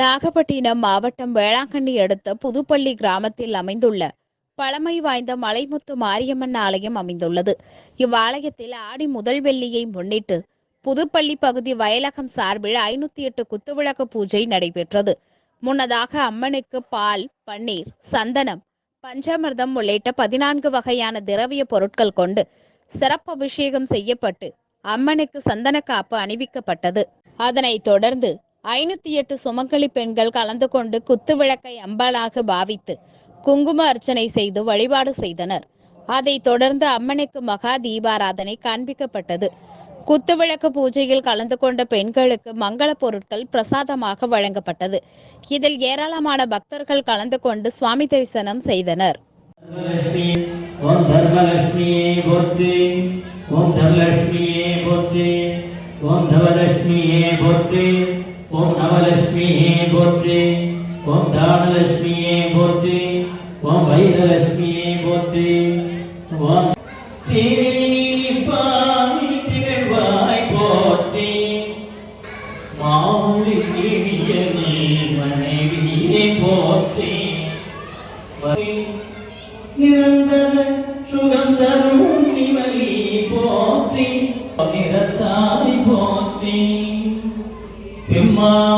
நாகப்பட்டினம் மாவட்டம் வேளாங்கண்ணி அடுத்த புதுப்பள்ளி கிராமத்தில் அமைந்துள்ள பழமை வாய்ந்த மலைமுத்து மாரியம்மன் ஆலயம் அமைந்துள்ளது. இவ்வாலயத்தில் ஆடி முதல் வெள்ளியை முன்னிட்டு புதுப்பள்ளி பகுதி வயலகம் சார்பில் ஐநூத்தி எட்டு குத்துவிளக்கு பூஜை நடைபெற்றது. முன்னதாக அம்மனுக்கு பால் பன்னீர் சந்தனம் பஞ்சாமிர்தம் உள்ளிட்ட பதினான்கு வகையான திரவிய பொருட்கள் கொண்டு சிறப்பு அபிஷேகம் செய்யப்பட்டு அம்மனுக்கு சந்தன காப்பு அணிவிக்கப்பட்டது. அதனைத் தொடர்ந்து ஐநூத்தி எட்டு சுமங்கலி பெண்கள் கலந்து கொண்டு குத்துவிளக்கை அம்பாளாக பாவித்து குங்கும அர்ச்சனை செய்து வழிபாடு செய்தனர். அதைத் தொடர்ந்து அம்மனுக்கு மகா தீபாராதனை காண்பிக்கப்பட்டது. குத்துவிளக்கு பூஜையில் கலந்து கொண்ட பெண்களுக்கு மங்கள பொருட்கள் பிரசாதமாக வழங்கப்பட்டது. இதில் ஏராளமான பக்தர்கள் கலந்து கொண்டு சுவாமி தரிசனம் செய்தனர். ஓம் தர்மலட்சுமியே போற்றி. ஓம் தர்மலட்சுமியே போற்றி. ஓம் தவலட்சுமியே போற்றி. ஓம் நவலட்சுமியே போற்றி. ஓம் தானலட்சுமியே போற்றி. ஓம் வைரலட்சுமியே போற்றி. ஓம் போற்றி. மாவுளி போற்றி. நிரந்தர சுகந்தரும் போற்றி நிறத்தாய் போற்றி பெம்மா